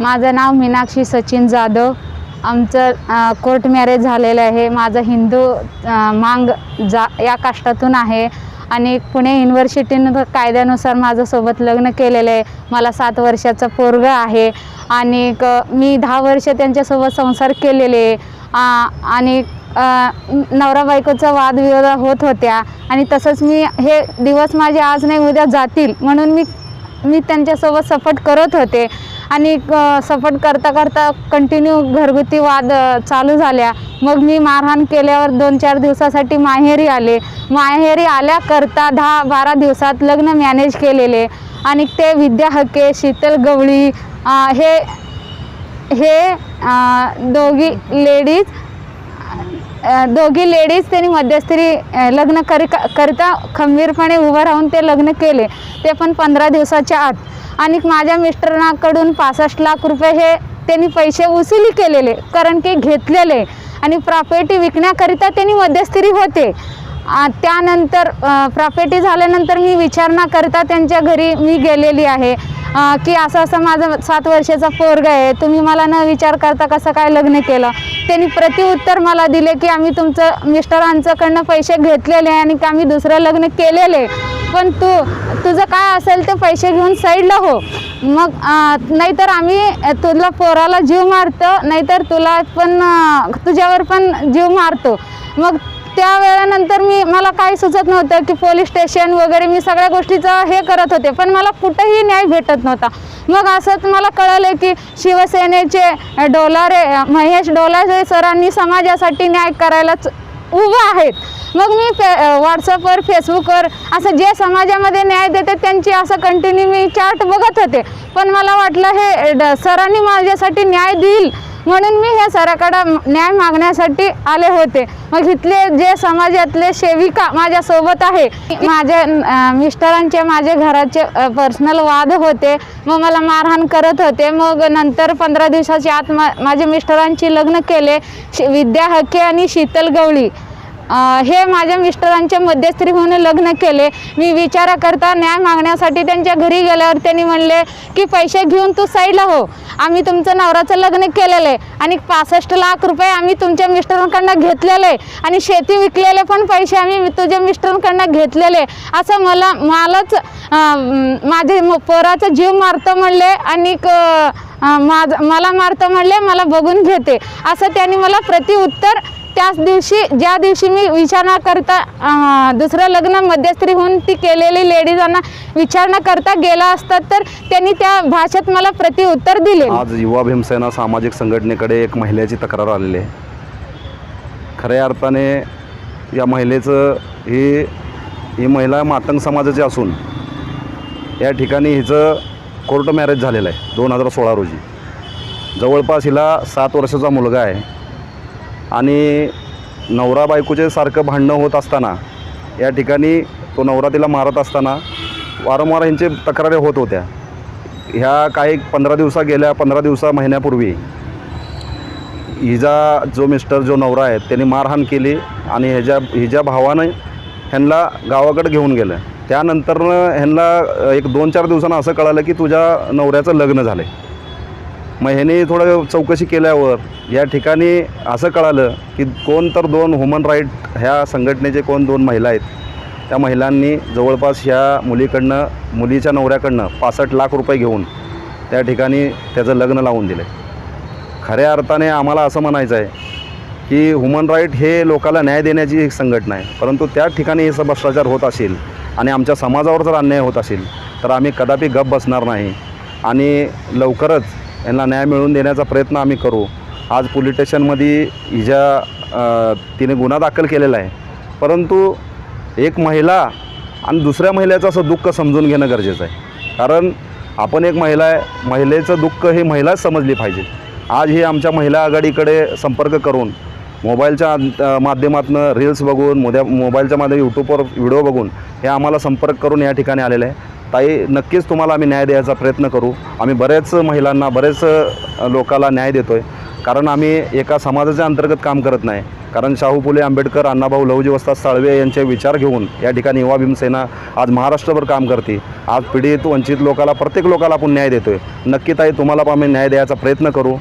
माझं नाव मीनाक्षी सचिन जाधव. आमचं court marriage झालेलं आहे. माझं हिंदू मांग जा या काष्टातून आहे. आणि पुणे युनिव्हर्सिटीनं कायद्यानुसार माझ्यासोबत लग्न केलेलं आहे. मला सात वर्षाचं पोरग आहे. आणि क मी दहा वर्ष त्यांच्यासोबत संसार केलेले आणि नवरा बायकोचा वादविवाद होत होत्या. आणि तसंच मी हे दिवस माझे आज नाही उद्या जातील. म्हणून मी मी त्यांच्यासोबत सपोर्ट करत होते. आणि सफट करता करता कंटिन्यू घरगुती वाद चालू झाल्या. मग मी मारहाण केल्यावर दोन चार दिवसासाठी माहेरी आले. माहेरी आल्या करता दहा बारा दिवसात लग्न मॅनेज केलेले. आणि ते विद्या हके शीतल गवळी हे हे दोघी लेडीज दोघी लेडीज त्यांनी मध्यस्थरी लग्न करी करता खंबीरपणे उभं राहून ते लग्न केले. ते पण पंधरा दिवसाच्या आत. आणि माझ्या मिस्टरांकडून पासष्ट लाख रुपये हे त्यांनी पैसे उचली केलेले कारण की घेतलेले. आणि प्रॉपर्टी विकण्याकरिता त्यांनी मध्यस्थरी होते. त्यानंतर प्रॉपर्टी झाल्यानंतर मी विचारणा करता त्यांच्या घरी मी गेलेली आहे. की असं असं माझं सात वर्षाचा पोरग आहे तुम्ही मला न विचार करता कसं काय लग्न केलं? त्यांनी प्रतिउत्तर मला दिले की आम्ही तुमचं मिस्टरांच्याकडनं पैसे घेतलेले आहे आणि की आम्ही दुसरं लग्न केलेले पण तू तुझं काय असेल ते पैसे घेऊन साईडला हो. मग नाहीतर आम्ही तुला पोराला जीव मारतो नाहीतर तुला पण तुझ्यावर पण जीव मारतो. मग त्या वेळानंतर मी मला काही सुचत नव्हतं की पोलीस स्टेशन वगैरे मी सगळ्या गोष्टीचं हे करत होते. पण मला कुठंही न्याय भेटत नव्हता. मग असंच मला कळलं की शिवसेनेचे डोलारे महेश डोलारे सरांनी समाजासाठी न्याय करायलाच उभं आहेत. मग मी फे व्हॉट्सअपवर फेसबुकवर असं जे समाजामध्ये न्याय देते त्यांची असं कंटिन्यू मी चार्ट बघत होते. पण मला वाटलं हे ड- सरांनी माझ्यासाठी न्याय देईल. म्हणून मी हे सराकडं न्याय मागण्यासाठी आले होते. मग इथले जे समाजातले सेविका माझ्यासोबत आहे. माझ्या मिस्टरांचे माझे घराचे पर्सनल वाद होते. मग मला मारहाण करत होते. मग नंतर पंधरा दिवसाच्या आत मा माझ्या मिस्टरांची लग्न केले. विद्या हके आणि शीतल गवळी. हे माझ्या मिस्टरांच्या मध्यस्थी म्हणून लग्न केले. मी विचाराकरता न्याय मागण्यासाठी त्यांच्या घरी गेल्यावर त्यांनी म्हणले की पैसे घेऊन तू साईडला हो. आम्ही तुमचं नवराचं लग्न केलेलं आहे. आणि पासष्ट लाख रुपये आम्ही तुमच्या मिस्टरांकडनं घेतलेले आणि शेती विकलेले पण पैसे आम्ही तुझ्या मिस्टरांकडनं घेतलेले असं मला मलाच माझे म- पोराचा जीव मारतो म्हणले आणि माझ मला मारतो म्हणले मला बघून घेते. असं त्यांनी मला प्रतिउत्तर त्याच दिवशी ज्या दिवशी मी विचारणा करता दुसरं लग्न मध्यस्थी होऊन ती केलेली लेडीजांना विचारणा करता गेला असतात तर त्यांनी त्या भाषेत मला प्रतिउत्तर दिले. आज युवा भीमसेना सामाजिक संघटनेकडे एक महिलेची तक्रार आलेली आहे. खऱ्या अर्थाने या महिलेचं ही ही महिला मातंग समाजाची असून या ठिकाणी हिचं कोर्ट मॅरेज झालेलं आहे दोन हजार सोळा रोजी. जवळपास हिला सात वर्षाचा मुलगा आहे. आणि नवरा बायकोचे सारखं भांडणं होत असताना या ठिकाणी तो नवरा तिला मारत असताना वारंवार यांचे तक्रारी होत होत्या. ह्या काही पंधरा दिवसा गेल्या पंधरा दिवसा महिन्यापूर्वी हिजा जो मिस्टर जो नवरा आहे त्यांनी मारहाण केली आणि ह्याच्या हिच्या भावानं ह्यांना गावाकडे घेऊन गेलं. त्यानंतरनं ह्यांना एक दोन चार दिवसांना असं कळालं की तुझ्या नवऱ्याचं लग्न झालं आहे मग ह्याने थोडं चौकशी केल्यावर या ठिकाणी असं कळालं की कोण तर दोन ह्युमन राईट ह्या संघटनेचे कोण दोन महिला आहेत त्या महिलांनी जवळपास ह्या मुलीकडनं मुलीच्या नवऱ्याकडनं पासष्ट लाख रुपये घेऊन त्या ठिकाणी त्याचं लग्न लावून दिलं. खऱ्या अर्थाने आम्हाला असं म्हणायचं आहे की ह्युमन राईट हे लोकाला न्याय देण्याची एक संघटना आहे परंतु त्या ठिकाणी हे भ्रष्टाचार होत असेल आणि आमच्या समाजावर जर अन्याय होत असेल तर आम्ही कदापि गप बसणार नाही आणि लवकरच यांना न्याय मिळवून देण्याचा प्रयत्न आम्ही करू. आज पोलीस स्टेशनमध्ये हिच्या तिने गुन्हा दाखल केलेला आहे. परंतु एक महिला आणि दुसऱ्या महिलेचं असं दुःख समजून घेणं गरजेचं आहे. कारण आपण एक महिला आहे महिलेचं दुःख हे महिलाच समजली पाहिजे. आज ही आमच्या महिला आघाडीकडे संपर्क करून मोबाईलच्या माध्यमातून रील्स बघून मोद्या मोबाईलच्या माध्यम यूट्यूबवर व्हिडिओ बघून हे आम्हाला संपर्क करून या ठिकाणी आलेलं आहे. ताई नक्कीच तुम्हाला आम्ही न्याय द्यायचा प्रयत्न करू. आम्ही बऱ्याच महिलांना बरेच लोकाला न्याय देतो आहे कारण आम्ही एका समाजाच्या अंतर्गत काम करत नाही. कारण शाहू फुले आंबेडकर अण्णाभाऊ लहुजी वस्ताद साळवे यांचे विचार घेऊन या ठिकाणी युवा भीमसेना आज महाराष्ट्रभर काम करते. आज पीडित वंचित लोकाला प्रत्येक लोकाला आपण न्याय देतो आहे नक्की ताई तुम्हाला पण आम्ही न्याय द्यायचा प्रयत्न करू.